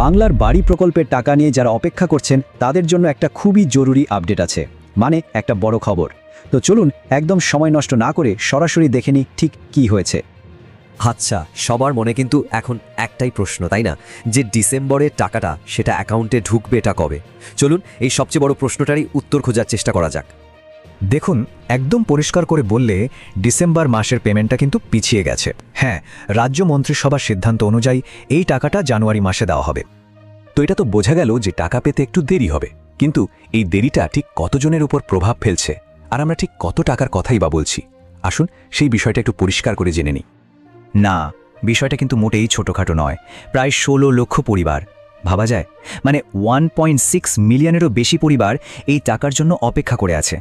বাংলার বাড়ি প্রকল্পের টাকা নিয়ে যারা অপেক্ষা করছেন, তাদের জন্য একটা খুবই জরুরি আপডেট আছে। মানে একটা বড় খবর। তো চলুন, একদম সময় নষ্ট না করে সরাসরি দেখে নিই ঠিক কি হয়েছে। আচ্ছা সবার মনে কিন্তু এখন একটাই প্রশ্ন, তাই না? যে ডিসেম্বরের টাকাটা সেটা অ্যাকাউন্টে ঢুকবে এটা কবে? চলুন, এই সবচেয়ে বড় প্রশ্নটারই উত্তর খোঁজার চেষ্টা করা যাক। দেখুন, একদম পরিষ্কার করে বললে ডিসেম্বর মাসের পেমেন্টটা কিন্তু পিছিয়ে গেছে। হ্যাঁ রাজ্য মন্ত্রিসভার সিদ্ধান্ত অনুযায়ী এই টাকাটা জানুয়ারি মাসে দেওয়া হবে। তো এটা তো বোঝা গেল যে টাকা পেতে একটু দেরি হবে। কিন্তু এই দেরিটা ঠিক কতজনের উপর প্রভাব ফেলছে? আর আমরা ঠিক কত টাকার কথাই বা বলছি? আসুন সেই বিষয়টা একটু পরিষ্কার করে জেনে নিই। না, বিষয়টা কিন্তু মোটেই ছোটখাটো নয়। প্রায় ষোলো লক্ষ পরিবার। ভাবা যায়? মানে ওয়ান মিলিয়নেরও বেশি পরিবার এই টাকার জন্য অপেক্ষা করে আছে।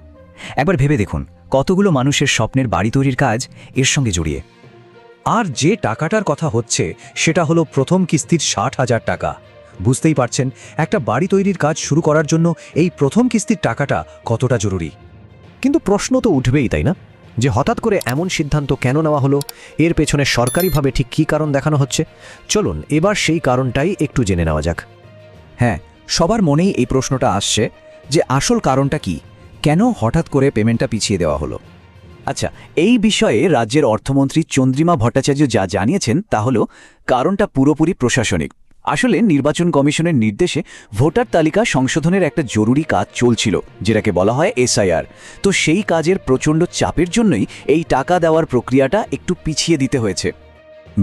একবার ভেবে দেখুন, কতগুলো মানুষের স্বপ্নের বাড়ি তৈরির কাজ এর সঙ্গে জড়িয়ে। আর যে টাকাটার কথা হচ্ছে, সেটা হলো প্রথম কিস্তির ষাট হাজার টাকা। বুঝতেই পারছেন, একটা বাড়ি তৈরির কাজ শুরু করার জন্য এই প্রথম কিস্তির টাকাটা কতটা জরুরি। কিন্তু প্রশ্ন তো উঠবেই, তাই না? যে হঠাৎ করে এমন সিদ্ধান্ত কেন নেওয়া হলো? এর পেছনে সরকারিভাবে ঠিক কী কারণ দেখানো হচ্ছে? চলুন, এবার সেই কারণটাই একটু জেনে নেওয়া যাক। হ্যাঁ সবার মনেই এই প্রশ্নটা আসছে যে আসল কারণটা কি? কেন হঠাৎ করে পেমেন্টটা পিছিয়ে দেওয়া হলো? আচ্ছা এই বিষয়ে রাজ্যের অর্থমন্ত্রী চন্দ্রিমা ভট্টাচার্য যা জানিয়েছেন তা হল, কারণটা পুরোপুরি প্রশাসনিক। আসলে নির্বাচন কমিশনের নির্দেশে ভোটার তালিকা সংশোধনের একটা জরুরি কাজ চলছিল, যেটাকে বলা হয় এসআইআর। তো সেই কাজের প্রচণ্ড চাপের জন্যই এই টাকা দেওয়ার প্রক্রিয়াটা একটু পিছিয়ে দিতে হয়েছে।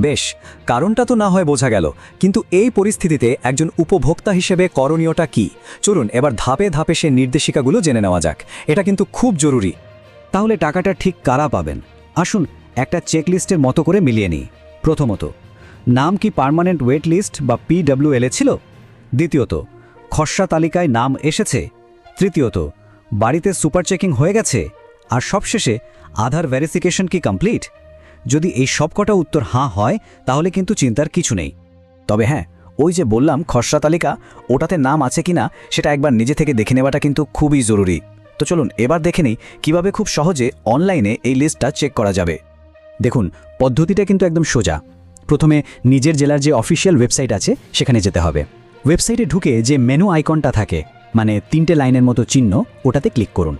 বেশ, কারণটা তো না হয় বোঝা গেল, কিন্তু এই পরিস্থিতিতে একজন উপভোক্তা হিসেবে করণীয়টা কি? চলুন এবার ধাপে ধাপে সে নির্দেশিকাগুলো জেনে নেওয়া যাক। এটা কিন্তু খুব জরুরি। তাহলে টাকাটা ঠিক কারা পাবেন? আসুন একটা চেকলিস্টের মতো করে মিলিয়ে নিই। প্রথমত, নাম কি পার্মানেন্ট ওয়েট লিস্ট বা পিডব্লিউএলএ ছিল? দ্বিতীয়ত, খসড়া তালিকায় নাম এসেছে? তৃতীয়ত, বাড়িতে সুপার চেকিং হয়ে গেছে? আর সবশেষে, আধার ভেরিফিকেশন কি কমপ্লিট? যদি এই সবকটা উত্তর হাঁ হয়, তাহলে কিন্তু চিন্তার কিছু নেই। তবে হ্যাঁ ওই যে বললাম, খসড়া তালিকা, ওটাতে নাম আছে কিনা, সেটা একবার নিজে থেকে দেখে নেওয়াটা কিন্তু খুবই জরুরি। তো চলুন, এবার দেখে নিই কীভাবে খুব সহজে অনলাইনে এই লিস্টটা চেক করা যাবে। দেখুন, পদ্ধতিটা কিন্তু একদম সোজা। প্রথমে নিজের জেলার যে অফিসিয়াল ওয়েবসাইট আছে, সেখানে যেতে হবে। ওয়েবসাইটে ঢুকে যে মেনু আইকনটা থাকে মানে তিনটে লাইনের মতো চিহ্ন, ওটাতে ক্লিক করুন।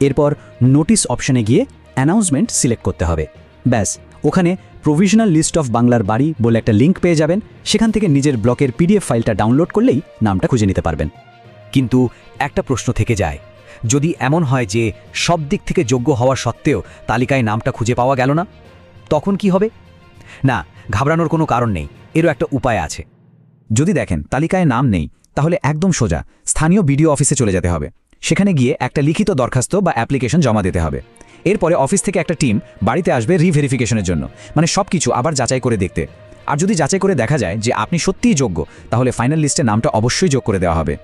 এরপর নোটিশ অপশনে গিয়ে অ্যানাউন্সমেন্ট সিলেক্ট করতে হবে। ব্যাস ওখানে প্রভিশনাল লিস্ট অফ বাংলার বাড়ি বলে একটা লিঙ্ক পেয়ে যাবেন। সেখান থেকে নিজের ব্লকের পিডিএফ ফাইলটা ডাউনলোড করলেই নামটা খুঁজে নিতে পারবেন। কিন্তু একটা প্রশ্ন থেকে যায়। যদি এমন হয় যে সব দিক থেকে যোগ্য হওয়া সত্ত্বেও তালিকায় নামটা খুঁজে পাওয়া গেল না, তখন কি হবে? না, ঘাবড়ানোর কোনো কারণ নেই। এরও একটা উপায় আছে। যদি দেখেন তালিকায় নাম নেই, তাহলে একদম সোজা, স্থানীয় বিডিও অফিসে চলে যেতে হবে। সেখানে গিয়ে একটা লিখিত দরখাস্ত বা অ্যাপ্লিকেশন জমা দিতে হবে। এরপরে অফিস থেকে একটা টিম বাড়িতে আসবে রিভেরিফিকেশনের জন্য। মানে সব কিছু আবার যাচাই করে দেখতে। আর যদি যাচাই করে দেখা যায় যে আপনি সত্যিই যোগ্য তাহলে ফাইনাল লিস্টে নামটা অবশ্যই যোগ করে দেওয়া হবে।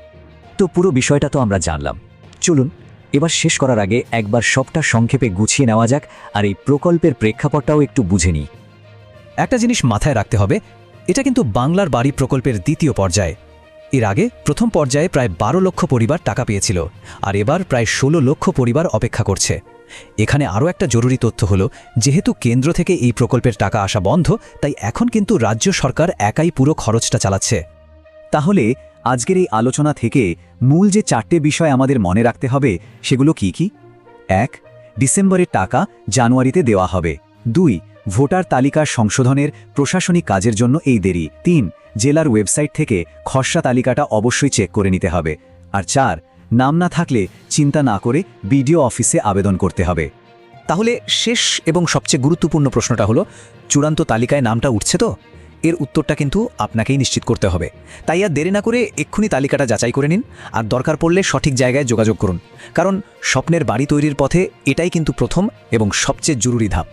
তো পুরো বিষয়টা তো আমরা জানলাম। চলুন এবার শেষ করার আগে একবার সবটা সংক্ষেপে গুছিয়ে নেওয়া যাক আর এই প্রকল্পের প্রেক্ষাপটটাও একটু বুঝে নিই। একটা জিনিস মাথায় রাখতে হবে এটা কিন্তু বাংলার বাড়ি প্রকল্পের দ্বিতীয় পর্যায়ে। এর আগে প্রথম পর্যায়ে প্রায় বারো লক্ষ পরিবার টাকা পেয়েছিল আর এবার প্রায় ষোলো লক্ষ পরিবার অপেক্ষা করছে। এখানে আরও একটা জরুরি তথ্য হলো, যেহেতু কেন্দ্র থেকে এই প্রকল্পের টাকা আসা বন্ধ, তাই এখন কিন্তু রাজ্য সরকার একাই পুরো খরচটা চালাচ্ছে। তাহলে, আজকের এই আলোচনা থেকে মূল যে চারটে বিষয় আমাদের মনে রাখতে হবে, সেগুলো কি কি? এক, ডিসেম্বরের টাকা জানুয়ারিতে দেওয়া হবে। দুই, ভোটার তালিকা সংশোধনের প্রশাসনিক কাজের জন্য এই দেরি। তিন, জেলার ওয়েবসাইট থেকে খসড়া তালিকাটা অবশ্যই চেক করে নিতে হবে। আর চার নাম না থাকলে চিন্তা না করে বিডিও অফিসে আবেদন করতে হবে। তাহলে শেষ এবং সবচেয়ে গুরুত্বপূর্ণ প্রশ্নটা হলো, চূড়ান্ত তালিকায় নামটা উঠছে তো? এর উত্তরটা কিন্তু আপনাকেই নিশ্চিত করতে হবে। তাই আর দেরি না করে এক্ষুনি তালিকাটা যাচাই করে নিন আর দরকার পড়লে সঠিক জায়গায় যোগাযোগ করুন। কারণ স্বপ্নের বাড়ি তৈরির পথে এটাই কিন্তু প্রথম এবং সবচেয়ে জরুরি ধাপ।